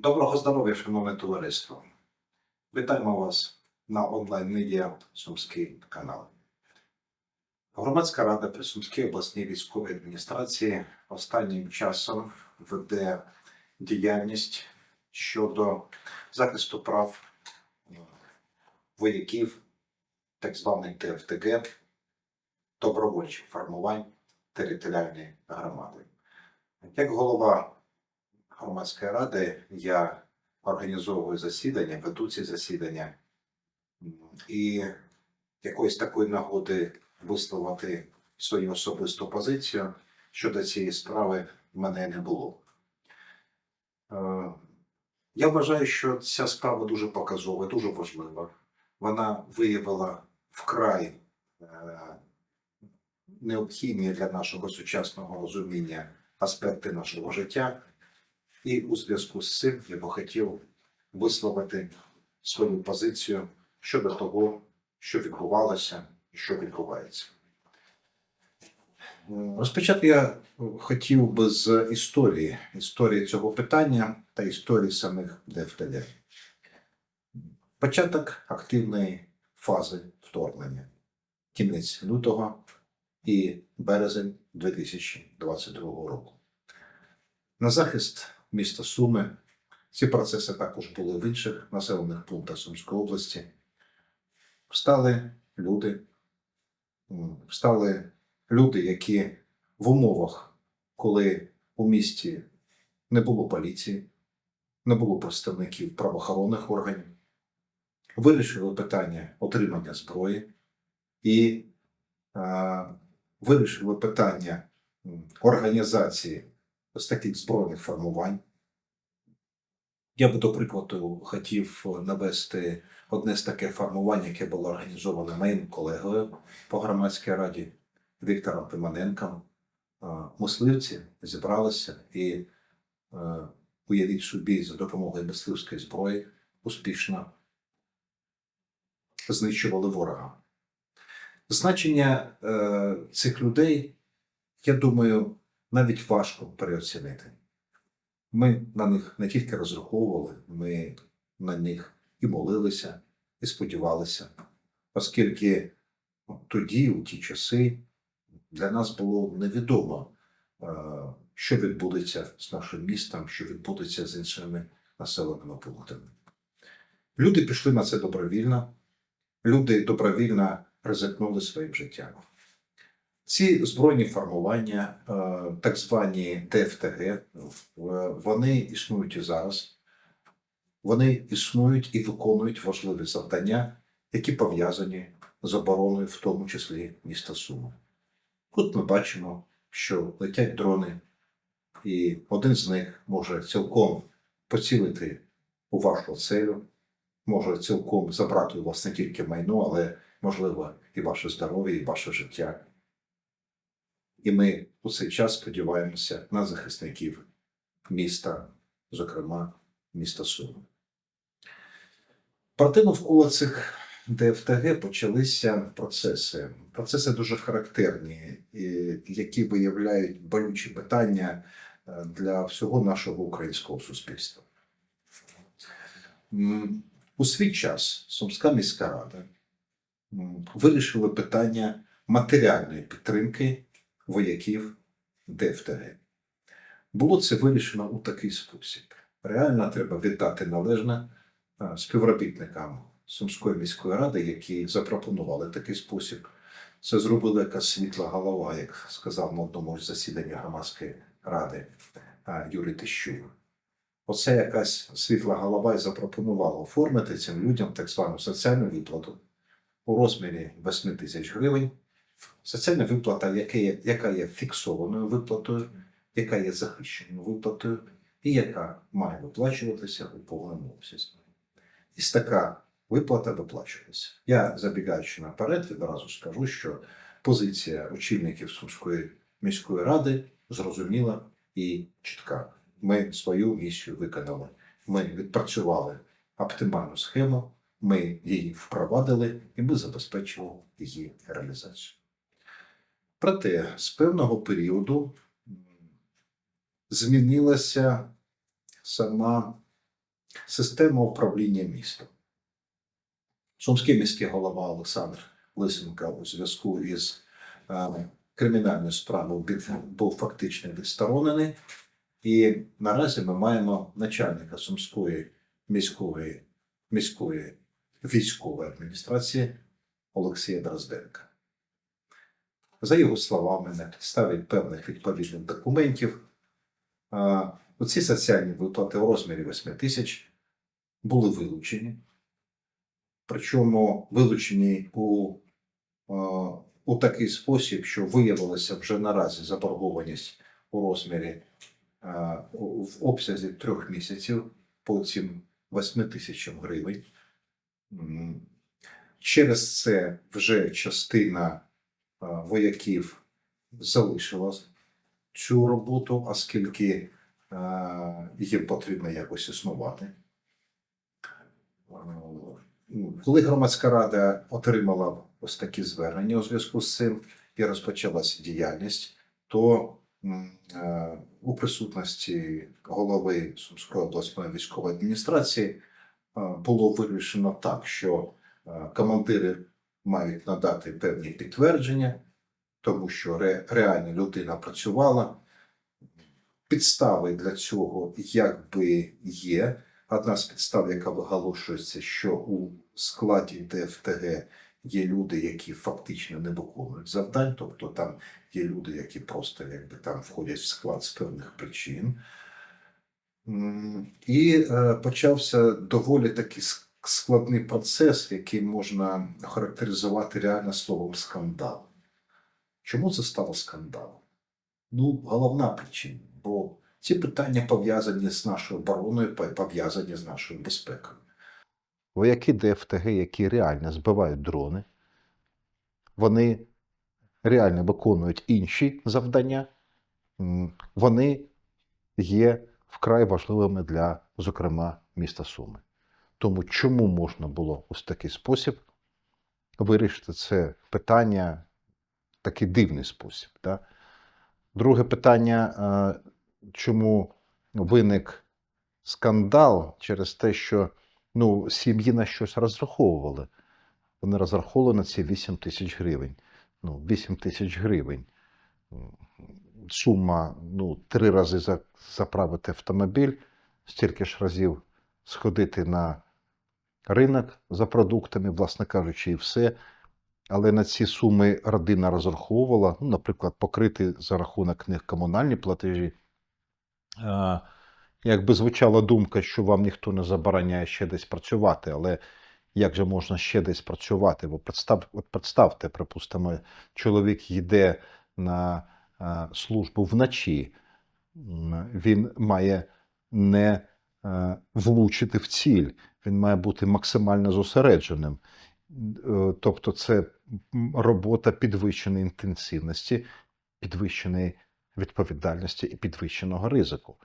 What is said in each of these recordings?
Доброго здоров'я, шановне товариство. Вітаємо вас на онлайн-медіа Сумський канал. Громадська рада при Сумській обласній військовій адміністрації останнім часом веде діяльність щодо захисту прав е, вояків так званих ТФТГ добровольчих формувань територіальної громади. Як голова громадської ради я організовую засідання, веду ці засідання, і якоїсь такої нагоди висловити свою особисту позицію щодо цієї справи в мене не було. Е, Я вважаю, що ця справа дуже показова, дуже важлива. Вона виявила вкрай е, необхідні для нашого сучасного розуміння аспекти нашого життя. І у зв'язку з цим я би хотів висловити свою позицію щодо того, що відбувалося і що відбувається. Розпочати я хотів би з історії, історії цього питання та історії самих ДФТД. Початок активної фази вторгнення, кінець лютого і березень 2022 року. На захист міста Суми. Ці процеси також були в інших населених пунктах Сумської області. Встали люди, встали люди, які в умовах, коли у місті не було поліції, не було представників правоохоронних органів, вирішили питання отримання зброї і е, вирішили питання організації ось таких збройних формувань. Я би, до прикладу, хотів навести одне з таких формувань, яке було організоване моїм колегою по громадській раді Віктором Пиманенком. Е, Мисливці зібралися і, е, уявіть собі, за допомогою мисливської зброї успішно знищували ворога. Значення е, цих людей, я думаю, навіть важко переоцінити. Ми на них не тільки розраховували, ми на них і молилися, і сподівалися, оскільки ну, тоді, у ті часи, для нас було невідомо, е, що відбудеться з нашим містом, що відбудеться з іншими населеними пунктами. Люди пішли на це добровільно, люди добровільно ризикнули своїм життям. Ці збройні формування, е, так звані ТФТГ, вони існують і зараз. Вони існують і виконують важливі завдання, які пов'язані з обороною, в тому числі міста Суми. Тут ми бачимо, що летять дрони, і один з них може цілком поцілити у целю, може цілком забрати у вас не тільки майно, але можливо і ваше здоров'я, і ваше життя. І ми у цей час сподіваємося на захисників міста, зокрема міста Суми. Проте навколо цих ДФТГ почалися процеси. Процеси дуже характерні, які виявляють болючі питання е, для всього нашого українського суспільства. У свій час Сумська міська рада вирішила питання матеріальної підтримки вояків ДФТГ. Було це вирішено у такий спосіб. Реально треба віддати належне е, співробітникам Сумської міської ради, які запропонували такий спосіб. Це зробила якась світла голова, як сказав на одному з засідань громадської ради е, Юрій Тищук. Оце якась світла голова і запропонувала оформити цим людям так звану соціальну виплату у розмірі 8 тисяч гривень Соціальна виплата, яка є, яка є фіксованою виплатою, яка є захищеною виплатою, і яка має виплачуватися у повному обсязі. І така виплата виплачується. Я, забігаючи наперед, відразу скажу, що позиція очільників Сумської міської ради зрозуміла і чітка. Ми свою місію виконали. Ми відпрацювали оптимальну схему, ми її впровадили і ми забезпечили її реалізацію. Проте з певного періоду змінилася сама система управління містом. Сумський міський голова Олександр Лисенко у зв'язку із е, кримінальною справою був фактично відсторонений. І наразі ми маємо начальника Сумської міської, міської військової адміністрації Олексія Дрозденка. За його словами, на підставі певних відповідних документів, оці соціальні виплати у розмірі 8 тисяч були вилучені. Причому вилучені у, у такий спосіб, що виявилося вже наразі заборгованість у розмірі в обсязі трьох місяців по цим 8 тисячам гривень. Через це вже частина вояків залишила цю роботу, оскільки їм потрібно якось існувати. Ну, Коли громадська рада отримала ось такі звернення у зв'язку з цим і розпочалася діяльність, то е, у присутності голови Сумської обласної військової адміністрації е, було вирішено так, що е, командири мають надати певні підтвердження, тому що ре, реально людина працювала. Підстави для цього якби є. Одна з підстав, яка виголошується, що у складі ДФТГ є люди, які фактично не виконують завдань, тобто там є люди, які просто якби там входять в склад з певних причин. І е, почався доволі такий ск- складний процес, який можна характеризувати реально словом скандал. Чому це стало скандалом? Ну, головна причина, бо ці питання пов'язані з нашою обороною, пов'язані з нашою безпекою. Вояки ДФТГ, які реально збивають дрони, вони реально виконують інші завдання, вони є вкрай важливими для, зокрема, міста Суми. Тому чому можна було ось такий спосіб вирішити це питання такий дивний спосіб? Да? Друге питання, е, чому виник скандал через те, що ну, сім'ї на щось розраховували. Вони розраховували на ці 8 тисяч гривень. Ну, 8 тисяч гривень. Сума ну, три рази заправити автомобіль, стільки ж разів сходити на ринок за продуктами, власне кажучи, і все. Але на ці суми родина розраховувала, ну, наприклад, покрити за рахунок них комунальні платежі. А, Якби звучала думка, що вам ніхто не забороняє ще десь працювати, але як же можна ще десь працювати? Бо представ, от представте, припустимо, чоловік йде на а, службу вночі, він має не влучити в ціль, він має бути максимально зосередженим. Е, Тобто, це робота підвищеної інтенсивності, підвищеної відповідальності і підвищеного ризику.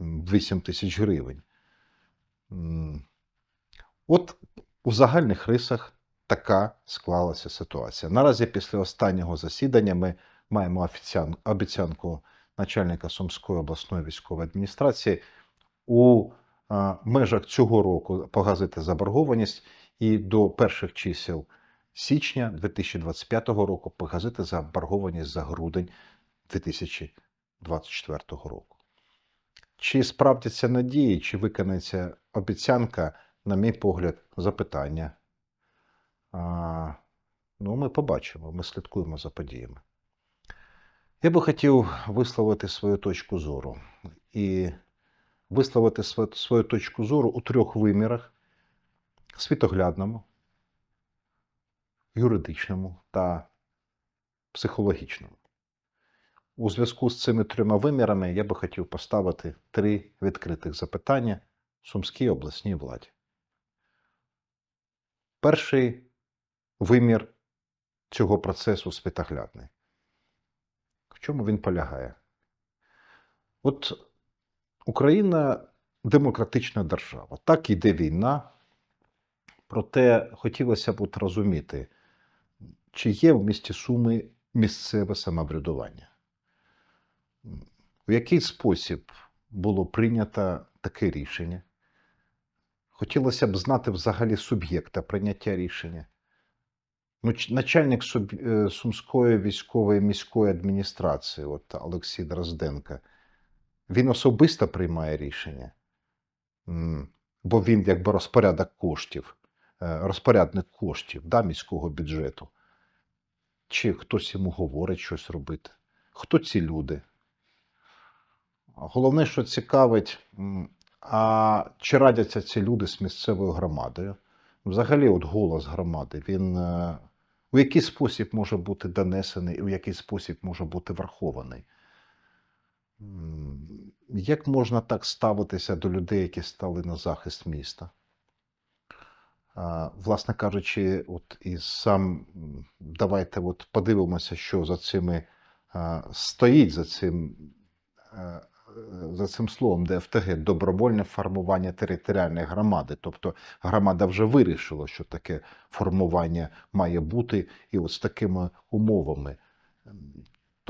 8 тисяч гривень. От у загальних рисах така склалася ситуація. Наразі після останнього засідання ми маємо обіцянку начальника Сумської обласної військової адміністрації у межах цього року погасити заборгованість і до перших чисел січня 2025 року погасити заборгованість за грудень 2024 року. Чи справдяться надії, чи виконається обіцянка, на мій погляд, запитання. А, ну, ми побачимо, ми слідкуємо за подіями. Я би хотів висловити свою точку зору. І висловити свою точку зору у трьох вимірах: світоглядному, юридичному та психологічному. У зв'язку з цими трьома вимірами я би хотів поставити три відкритих запитання Сумській обласній владі. Перший вимір цього процесу світоглядний. В чому він полягає? От Україна демократична держава. Так іде війна. Проте хотілося б от розуміти, чи є в місті Суми місцеве самоврядування. В який спосіб було прийнято таке рішення? Хотілося б знати взагалі суб'єкта прийняття рішення. Ну, начальник е, Сумської військової міської адміністрації, от Олексій Дрозденко, він особисто приймає рішення, бо він якби розпорядок коштів, е, розпорядник коштів да, міського бюджету. Чи хтось йому говорить щось робити? Хто ці люди? Головне, що цікавить, а чи радяться ці люди з місцевою громадою? Взагалі, от голос громади, він е, у який спосіб може бути донесений, у який спосіб може бути врахований? Як можна так ставитися до людей, які стали на захист міста? Власне кажучи, от і сам давайте от подивимося, що за цими стоїть за цим, е, за цим словом ДФТГ добровольне формування територіальної громади. Тобто громада вже вирішила, що таке формування має бути, і от з такими умовами.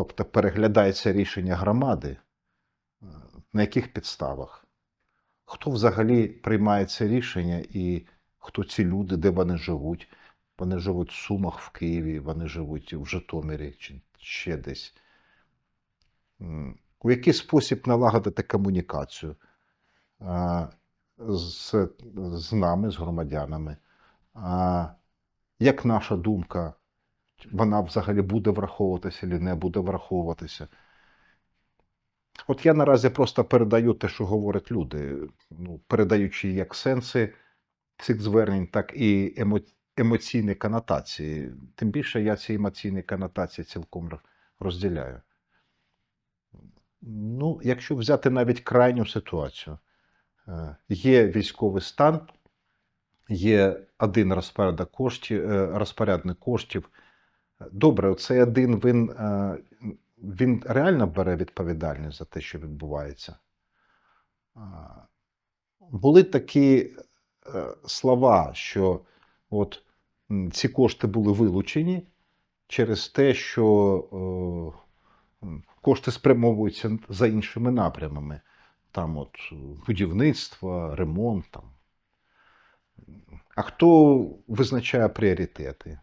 Тобто переглядається рішення громади, е, на яких підставах? Хто взагалі приймає це рішення і хто ці люди, де вони живуть? Вони живуть в Сумах, в Києві, вони живуть в Житомирі чи ще десь. У який спосіб налагодити комунікацію з, з нами, з громадянами? Як наша думка, вона взагалі буде враховуватися чи не буде враховуватися? От я наразі просто передаю те, що говорять люди, ну, передаючи як сенси цих звернень, так і емо... емоційні конотації. Тим більше я ці емоційні конотації цілком розділяю. Ну, якщо взяти навіть крайню ситуацію, е, є військовий стан, є один розпорядок коштів, е, розпорядник коштів. Добре, цей один він, е, він реально бере відповідальність за те, що відбувається. Були такі е, слова, що от ці кошти були вилучені через те, що кошти спрямовуються за іншими напрямами. Там от е, будівництво, ремонт. Там. А хто визначає пріоритети?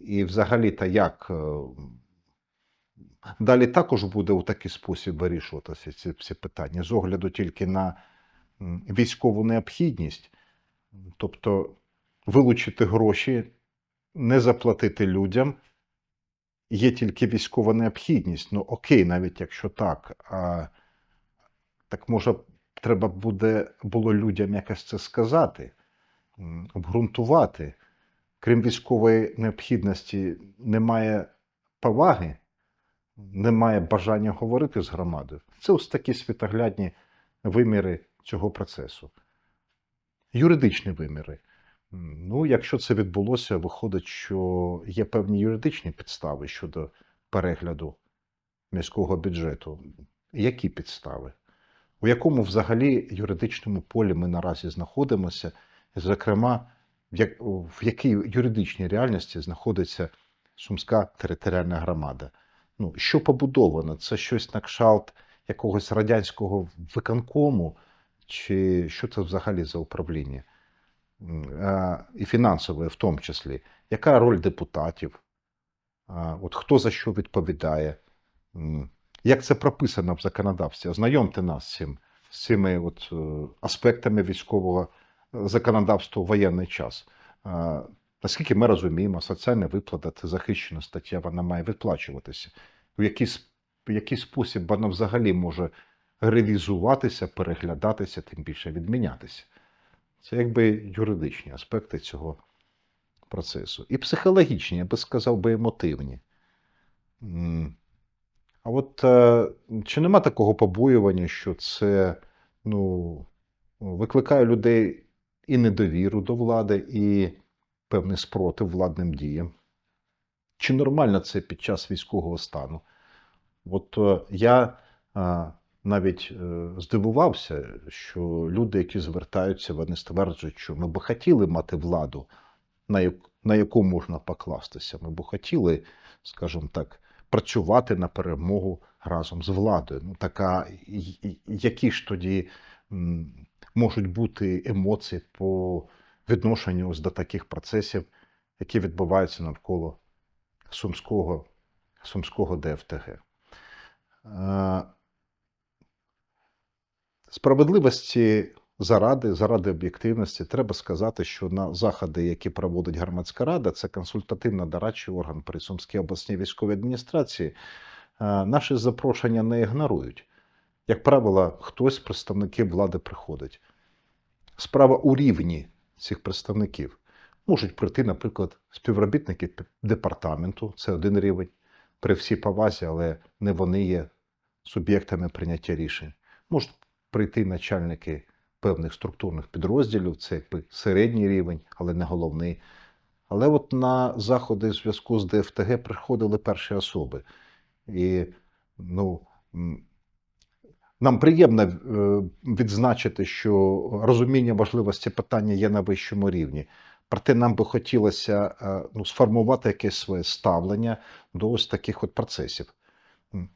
І взагалі-то як е, далі також буде у такий спосіб вирішуватися ці, ці питання з огляду тільки на військову необхідність, тобто вилучити гроші, не заплатити людям. Є тільки військова необхідність. Ну окей, навіть якщо так. А, так може треба буде було людям якось це сказати, обґрунтувати крім військової необхідності, немає поваги, немає бажання говорити з громадою. Це ось такі світоглядні виміри цього процесу. Юридичні виміри. Ну, якщо це відбулося, виходить, що є певні юридичні підстави щодо перегляду міського бюджету. Які підстави? У якому взагалі юридичному полі ми наразі знаходимося, зокрема, в, як, в якій юридичній реальності знаходиться Сумська територіальна громада. Ну, що побудовано? Це щось на кшалт якогось радянського виконкому, чи що це взагалі за управління? А, І фінансове в тому числі. Яка роль депутатів? А, От хто за що відповідає? Як це прописано в законодавстві? Ознайомте нас з цим, з цими от, е, аспектами військового е, законодавства в воєнний час. Наскільки ми розуміємо, соціальна виплата це захищена стаття, вона має виплачуватися. У який, в який спосіб вона взагалі може ревізуватися, переглядатися, тим більше відмінятися. Це якби юридичні аспекти цього процесу. І психологічні, я би сказав би, емотивні. А от е, чи нема такого побоювання, що це ну, викликає людей і недовіру до влади, і певний спротив владним діям? Чи нормально це під час військового стану? От е, я е, навіть е, здивувався, що люди, які звертаються, вони стверджують, що ми би хотіли мати владу, на, як- на яку можна покластися. Ми б хотіли, скажімо так, працювати на перемогу разом з владою. Ну, така, які ж тоді можуть бути емоції по відношенню до таких процесів, які відбуваються навколо Сумського, Сумського ДФТГ. Е, Справедливості заради, заради об'єктивності, треба сказати, що на заходи, які проводить громадська рада, це консультативно-дорадчий орган при Сумській обласній військовій адміністрації, е, наші запрошення не ігнорують. Як правило, хтось з представників влади приходить. Справа у рівні цих представників. Можуть прийти, наприклад, співробітники департаменту, це один рівень, при всій повазі, але не вони є суб'єктами прийняття рішень. Можуть прийти начальники певних структурних підрозділів, це середній рівень, але не головний. Але от на заходи в зв'язку з ДФТГ приходили перші особи. І ну, нам приємно е, відзначити, що розуміння важливості питання є на вищому рівні. Проте нам би хотілося е, ну, сформувати якесь своє ставлення до ось таких от процесів.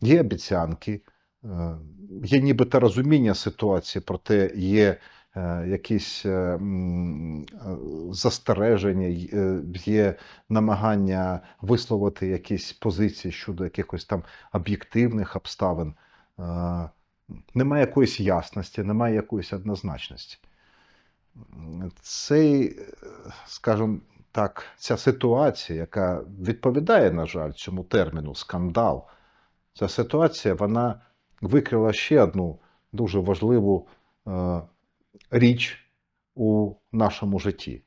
Є обіцянки, е, є нібито розуміння ситуації, проте є якісь застереження, є намагання висловити якісь позиції щодо якихось там об'єктивних обставин. Немає якоїсь ясності, немає якоїсь однозначності. Цей, скажімо так, ця ситуація, яка відповідає, на жаль, цьому терміну скандал, ця ситуація вона викрила ще одну дуже важливу е, річ у нашому житті.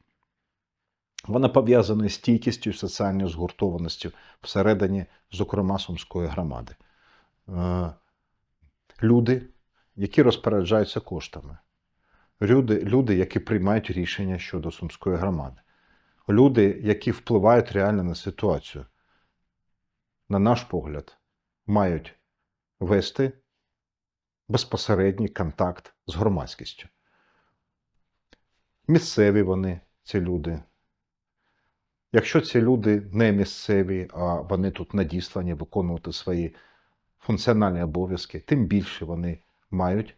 Вона пов'язана з стійкістю соціальною згуртованістю всередині, зокрема, Сумської громади. Е, Люди, які розпоряджаються коштами, люди, люди, які приймають рішення щодо Сумської громади, люди, які впливають реально на ситуацію, на наш погляд, мають вести безпосередній контакт з громадськістю. Місцеві вони, ці люди. Якщо ці люди не місцеві, а вони тут надіслані виконувати свої функціональні обов'язки, тим більше вони мають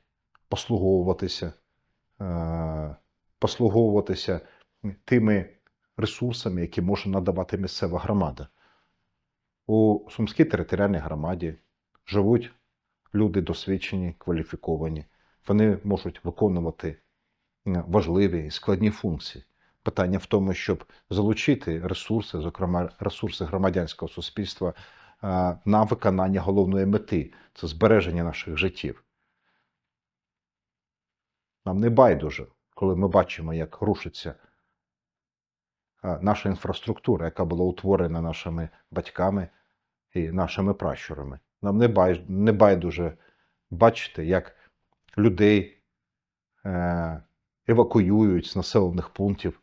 послуговуватися, е, послуговуватися тими ресурсами, які може надавати місцева громада. У Сумській територіальній громаді живуть люди досвідчені, кваліфіковані. Вони можуть виконувати е, важливі і складні функції. Питання в тому, щоб залучити ресурси, зокрема ресурси громадянського суспільства, на виконання головної мети це збереження наших життів. Нам не байдуже, коли ми бачимо, як рушиться е, наша інфраструктура, яка була утворена нашими батьками і нашими пращурами. Нам не, байдуже бачити, як людей е, евакуюють з населених пунктів.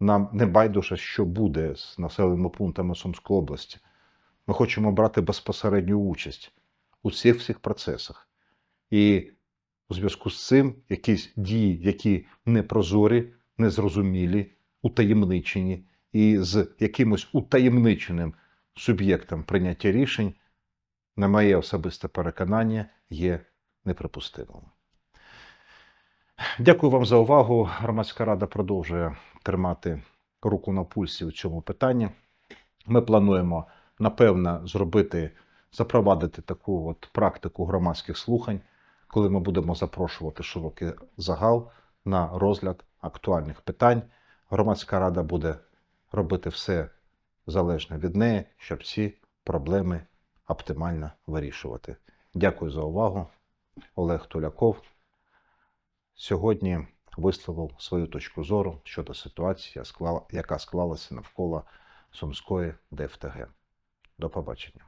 Нам не байдуже, що буде з населеними пунктами Сумської області. Ми хочемо брати безпосередню участь у всіх всіх процесах. І у зв'язку з цим якісь дії, які непрозорі, незрозумілі, утаємничені, і з якимось утаємниченим суб'єктом прийняття рішень, на моє особисте переконання, є неприпустимим. Дякую вам за увагу. Громадська рада продовжує тримати руку на пульсі у цьому питанні. Ми плануємо, напевно, зробити, запровадити таку от практику громадських слухань, коли ми будемо запрошувати широкий загал на розгляд актуальних питань. Громадська рада буде робити все залежне від неї, щоб ці проблеми оптимально вирішувати. Дякую за увагу. Олег Туляков сьогодні висловив свою точку зору щодо ситуації, яка склалася навколо Сумської ДФТГ. До побачення.